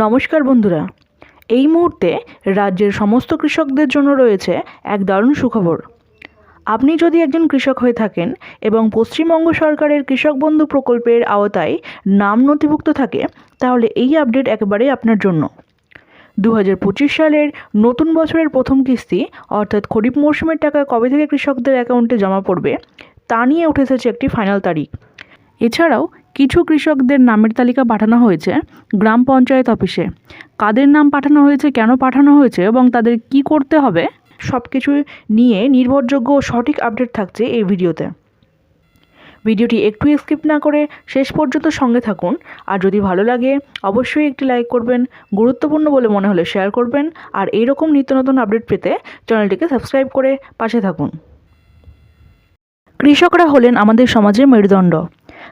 নমস্কার বন্ধুরা। এই মুহূর্তে রাজ্যের সমস্ত কৃষকদের জন্য রয়েছে এক দারুণ সুখবর। আপনি যদি একজন কৃষক হয়ে থাকেন এবং পশ্চিমবঙ্গ সরকারের কৃষক বন্ধু প্রকল্পের আওতায় নাম নথিভুক্ত থাকে, তাহলে এই আপডেট একেবারেই আপনার জন্য। দু পঁচিশ সালের নতুন বছরের প্রথম কিস্তি, অর্থাৎ খরিফ মরশুমের টাকা কবে থেকে কৃষকদের অ্যাকাউন্টে জমা পড়বে, তা নিয়ে উঠে এসেছে একটি ফাইনাল তারিখ। এছাড়াও কিছু কৃষকদের নামের তালিকা পাঠানো হয়েছে গ্রাম পঞ্চায়েত অফিসে। কাদের নাম পাঠানো হয়েছে, কেন পাঠানো হয়েছে এবং তাদের কি করতে হবে সব কিছু নিয়ে নির্ভরযোগ্য ও সঠিক আপডেট থাকছে এই ভিডিওতে। ভিডিওটি একটু স্কিপ না করে শেষ পর্যন্ত সঙ্গে থাকুন। আর যদি ভালো লাগে, অবশ্যই একটি লাইক করবেন, গুরুত্বপূর্ণ বলে মনে হলে শেয়ার করবেন। আর এইরকম নিত্য নতুন আপডেট পেতে চ্যানেলটিকে সাবস্ক্রাইব করে পাশে থাকুন। কৃষকরা হলেন আমাদের সমাজের মেরুদণ্ড।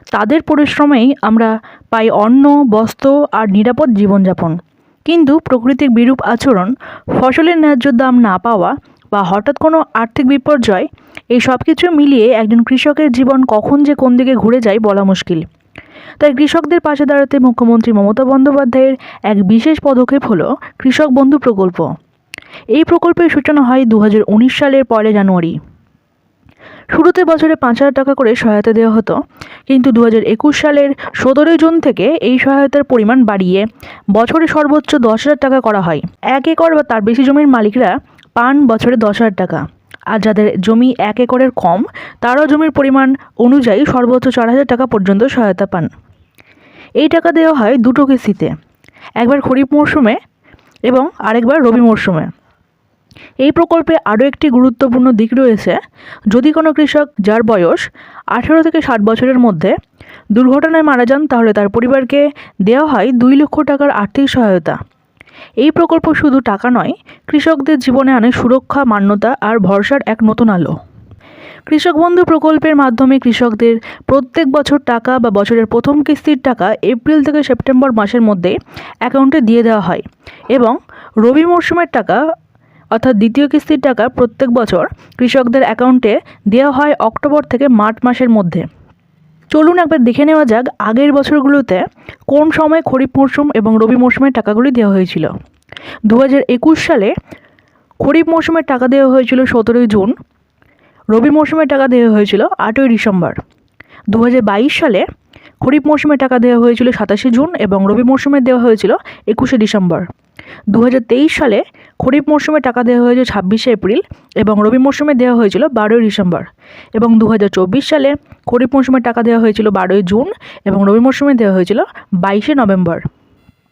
তাদের পরিশ্রমেই আমরা পাই অন্ন, বস্ত্র আর নিরাপদ জীবনযাপন। কিন্তু প্রকৃতির বিরূপ আচরণ, ফসলের ন্যায্য দাম না পাওয়া বা হঠাৎ কোনো আর্থিক বিপর্যয়, এই সব কিছু মিলিয়ে একজন কৃষকের জীবন কখন যে কোন দিকে ঘুরে যায় বলা মুশকিল। তাই কৃষকদের পাশে দাঁড়াতে মুখ্যমন্ত্রী মমতা বন্দ্যোপাধ্যায়ের এক বিশেষ পদক্ষেপ হলো কৃষক বন্ধু প্রকল্প। এই প্রকল্পের সূচনা হয় দু হাজার উনিশ সালের পয়লা জানুয়ারি। শুরুতে বছরে পাঁচ হাজার টাকা করে সহায়তা দেওয়া হতো। কিন্তু দু হাজার একুশ সালের সতেরোই জুন থেকে এই সহায়তার পরিমাণ বাড়িয়ে বছরে সর্বোচ্চ দশ হাজার টাকা করা হয়। এক একর বা তার বেশি জমির মালিকরা পান বছরে দশ হাজার টাকা। আর যাদের জমি এক একরের কম, তারাও জমির পরিমাণ অনুযায়ী সর্বোচ্চ চার হাজার টাকা পর্যন্ত সহায়তা পান। এই টাকা দেওয়া হয় দুটো কিস্তিতে, একবার খরিফ মরশুমে এবং আরেকবার রবি মরশুমে। এই প্রকল্পে আরও একটি গুরুত্বপূর্ণ দিক রয়েছে। যদি কোনো কৃষক যার বয়স আঠেরো থেকে ষাট বছরের মধ্যে দুর্ঘটনায় মারা যান, তাহলে তার পরিবারকে দেওয়া হয় দুই লক্ষ টাকার আর্থিক সহায়তা। এই প্রকল্প শুধু টাকা নয়, কৃষকদের জীবনে আনে সুরক্ষা, মান্যতা আর ভরসার এক নতুন আলো। কৃষক বন্ধু প্রকল্পের মাধ্যমে কৃষকদের প্রত্যেক বছর টাকা বা বছরের প্রথম কিস্তির টাকা এপ্রিল থেকে সেপ্টেম্বর মাসের মধ্যে অ্যাকাউন্টে দিয়ে দেওয়া হয় এবং রবি মরশুমের টাকা অর্থাৎ দ্বিতীয় কিস্তির টাকা প্রত্যেক বছর কৃষকদের অ্যাকাউন্টে দেওয়া হয় অক্টোবর থেকে মার্চ মাসের মধ্যে। চলুন একবার দেখে নেওয়া যাক আগের বছরগুলোতে কোন সময় খরিফ মরশুম এবং রবি মরশুমের টাকাগুলি দেওয়া হয়েছিল। দু সালে খরিফ মরশুমের টাকা দেওয়া হয়েছিল সতেরোই জুন, রবি মরশুমের টাকা দেওয়া হয়েছিল আটই ডিসেম্বর। দু হাজার বাইশ সালে খরিফ মরশুমের টাকা দেওয়া হয়েছিল সাতাশে জুন এবং রবি মরশুমে দেওয়া হয়েছিল একুশে ডিসেম্বর। দু হাজার তেইশ সালে খরিফ মরশুমে টাকা দেওয়া হয়েছিল ছাব্বিশে এপ্রিল এবং রবি মরশুমে দেওয়া হয়েছিল বারোই ডিসেম্বর। এবং দু হাজার চব্বিশ সালে খরিফ মরশুমে টাকা দেওয়া হয়েছিল বারোই জুন এবং রবি মরশুমে দেওয়া হয়েছিল বাইশে নভেম্বর।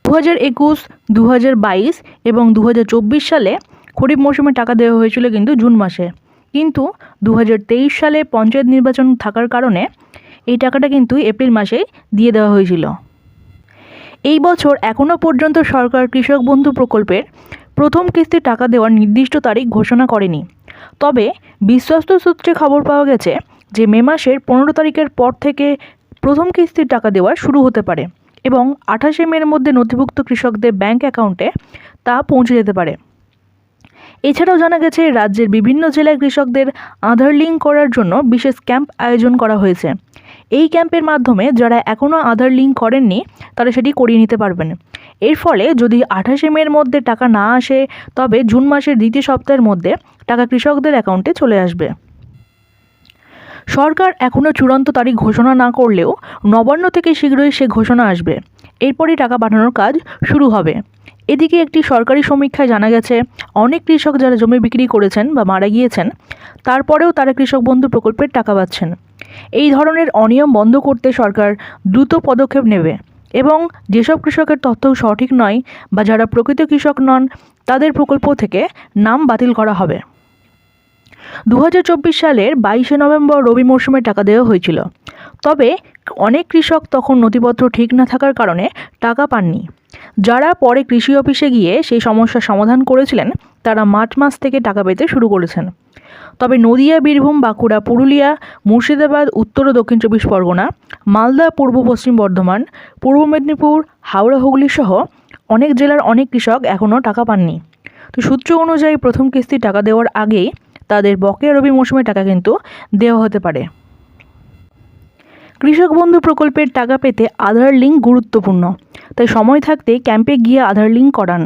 দু হাজার একুশ দু হাজার বাইশ এবং দু হাজার চব্বিশ সালে খরিফ মরশুমে টাকা দেওয়া হয়েছিল কিন্তু জুন মাসে। কিন্তু দু হাজার তেইশ সালে পঞ্চায়েত নির্বাচন থাকার কারণে এই টাকাটা কিন্তু এপ্রিল মাসেই দিয়ে দেওয়া হয়েছিল। এই বছর এখনও পর্যন্ত সরকার কৃষক বন্ধু প্রকল্পের প্রথম কিস্তির টাকা দেওয়ার নির্দিষ্ট তারিখ ঘোষণা করেনি। তবে বিশ্বস্ত সূত্রে খবর পাওয়া গেছে যে মে মাসের পনেরো তারিখের পর থেকে প্রথম কিস্তির টাকা দেওয়া শুরু হতে পারে এবং আঠাশে মের মধ্যে নথিভুক্ত কৃষকদের ব্যাংক অ্যাকাউন্টে তা পৌঁছে যেতে পারে। এছাড়াও জানা গেছে, রাজ্যের বিভিন্ন জেলায় কৃষকদের আধার লিঙ্ক করার জন্য বিশেষ ক্যাম্প আয়োজন করা হয়েছে। এই ক্যাম্পের মাধ্যমে যারা এখনও আধার লিঙ্ক করেননি, তারা সেটি করিয়ে নিতে পারবেন। এর ফলে যদি আঠাশে মের মধ্যে টাকা না আসে, তবে জুন মাসের দ্বিতীয় সপ্তাহের মধ্যে টাকা কৃষকদের অ্যাকাউন্টে চলে আসবে। সরকার এখনও চূড়ান্ত তারিখ ঘোষণা না করলেও নবান্ন থেকে শীঘ্রই সে ঘোষণা আসবে। এরপরই টাকা পাঠানোর কাজ শুরু হবে। এদিকে একটি সরকারি সমীক্ষায় জানা গেছে, অনেক কৃষক যারা জমি বিক্রি করেছেন বা মারা গিয়েছেন, তারপরেও তারা কৃষক বন্ধু প্রকল্পের টাকা পাচ্ছেন। এই ধরনের অনিয়ম বন্ধ করতে সরকার দ্রুত পদক্ষেপ নেবে এবং যেসব কৃষকের তথ্য সঠিক নয় বা যারা প্রকৃত কৃষক নন, তাদের প্রকল্প থেকে নাম বাতিল করা হবে। দু হাজার চব্বিশ সালের বাইশে নভেম্বর রবি মরশুমে টাকা দেওয়া হয়েছিল। তবে অনেক কৃষক তখন নথিপত্র ঠিক না থাকার কারণে টাকা পাননি। যারা পরে কৃষি অফিসে গিয়ে সেই সমস্যার সমাধান করেছিলেন, তারা মার্চ মাস থেকে টাকা পেতে শুরু করেছেন। তবে নদিয়া, বীরভূম, বাঁকুড়া, পুরুলিয়া, মুর্শিদাবাদ, উত্তর ও দক্ষিণ চব্বিশ পরগনা, মালদা, পূর্ব পশ্চিম বর্ধমান, পূর্ব মেদিনীপুর, হাওড়া, হুগলি সহ অনেক জেলার অনেক কৃষক এখনও টাকা পাননি। তো সূত্র অনুযায়ী প্রথম কিস্তি টাকা দেওয়ার আগেই তাদের বকেয়া রবি মৌসুমে টাকা কিন্তু দেওয়া হতে পারে। কৃষক বন্ধু প্রকল্পের টাকা পেতে আধার লিঙ্ক গুরুত্বপূর্ণ। তাই সময় থাকতে ক্যাম্পে গিয়ে আধার লিঙ্ক করান।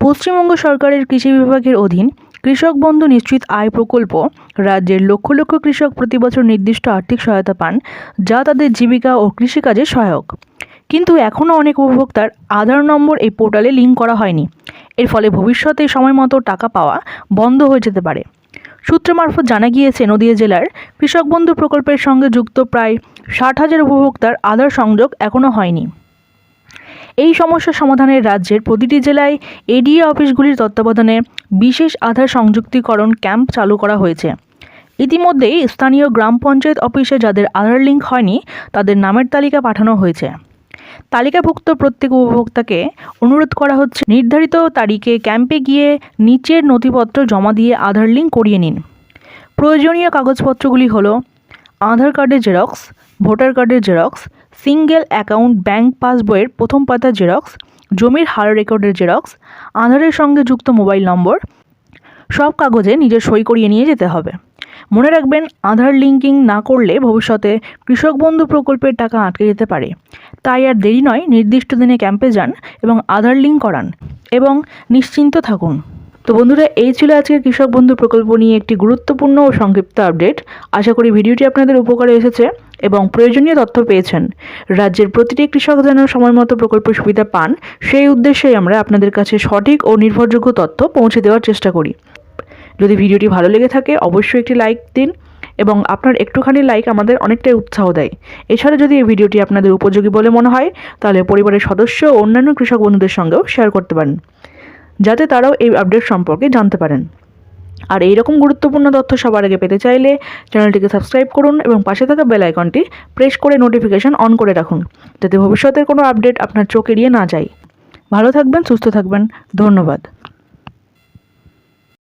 পশ্চিমবঙ্গ সরকারের কৃষি বিভাগের অধীন কৃষক বন্ধু নিশ্চিত আয় প্রকল্প রাজ্যের লক্ষ লক্ষ কৃষক প্রতি বছর নির্দিষ্ট আর্থিক সহায়তা পান, যা তাদের জীবিকা ও কৃষিকাজে সহায়ক। কিন্তু এখনও অনেক উপভোক্তার আধার নম্বর এই পোর্টালে লিঙ্ক করা হয়নি। এর ফলে ভবিষ্যতে সময় মতো টাকা পাওয়া বন্ধ হয়ে যেতে পারে। সূত্র মারফত জানা গিয়েছে, নদিয়া জেলার কৃষক বন্ধু প্রকল্পের সঙ্গে যুক্ত প্রায় ষাট হাজার উপভোক্তার আধার সংযোগ এখনও হয়নি। এই সমস্যা সমাধানের রাজ্যের প্রতিটি জেলায় এডিএ অফিসগুলির তত্ত্বাবধানে বিশেষ আধার সংযুক্তিকরণ ক্যাম্প চালু করা হয়েছে। ইতিমধ্যেই স্থানীয় গ্রাম পঞ্চায়েত অফিসে যাদের আধার লিঙ্ক হয়নি, তাদের নামের তালিকা পাঠানো হয়েছে। তালিকাভুক্ত প্রত্যেক উপভোক্তাকে অনুরোধ করা হচ্ছে, নির্ধারিত তারিখে ক্যাম্পে গিয়ে নিচের নথিপত্র জমা দিয়ে আধার লিঙ্ক করিয়ে নিন। প্রয়োজনীয় কাগজপত্রগুলি হলো আধার কার্ডের জেরক্স, ভোটার কার্ডের জেরক্স, সিঙ্গেল অ্যাকাউন্ট ব্যাংক পাসবইয়ের প্রথম পাতার জেরক্স, জমির হার রেকর্ডের জেরক্স, আধারের সঙ্গে যুক্ত মোবাইল নম্বর, সব কাগজে নিজের সই করিয়ে নিয়ে যেতে হবে। মনে রাখবেন, আধার লিঙ্কিং না করলে ভবিষ্যতে কৃষক বন্ধু প্রকল্পের টাকা আটকে যেতে পারে। তাই আর দেরি নয়, নির্দিষ্ট দিনে ক্যাম্পে যান এবং আধার লিঙ্ক করান এবং নিশ্চিন্ত থাকুন। তো বন্ধুরা, এই ছিল আজকের কৃষক বন্ধু প্রকল্প নিয়ে একটি গুরুত্বপূর্ণ ও সংক্ষিপ্ত আপডেট। আশা করি ভিডিওটি আপনাদের উপকারে এসেছে এবং প্রয়োজনীয় তথ্য পেয়েছেন। রাজ্যের প্রতিটি কৃষক যেন সময় মতো প্রকল্প সুবিধা পান, সেই উদ্দেশ্যেই আমরা আপনাদের কাছে সঠিক ও নির্ভরযোগ্য তথ্য পৌঁছে দেওয়ার চেষ্টা করি। যদি ভিডিওটি ভালো লেগে থাকে, অবশ্যই একটি লাইক দিন এবং আপনার একটুখানি লাইক আমাদের অনেকটাই উৎসাহ দেয়। এছাড়া যদি এই ভিডিওটি আপনাদের উপযোগী বলে মনে হয়, তাহলে পরিবারের সদস্য ও অন্যান্য কৃষক বন্ধুদের সঙ্গেও শেয়ার করতে পারেন, যাতে তারাও এই আপডেট সম্পর্কে জানতে পারেন। আর এই রকম গুরুত্বপূর্ণ তথ্য সবার আগে পেতে চাইলে চ্যানেলটিকে সাবস্ক্রাইব করুন এবং পাশে থাকা বেল আইকনটি প্রেস করে নোটিফিকেশন অন করে রাখুন, যাতে ভবিষ্যতের কোনো আপডেট আপনার চোখ এড়িয়ে না যায়। ভালো থাকবেন, সুস্থ থাকবেন। ধন্যবাদ।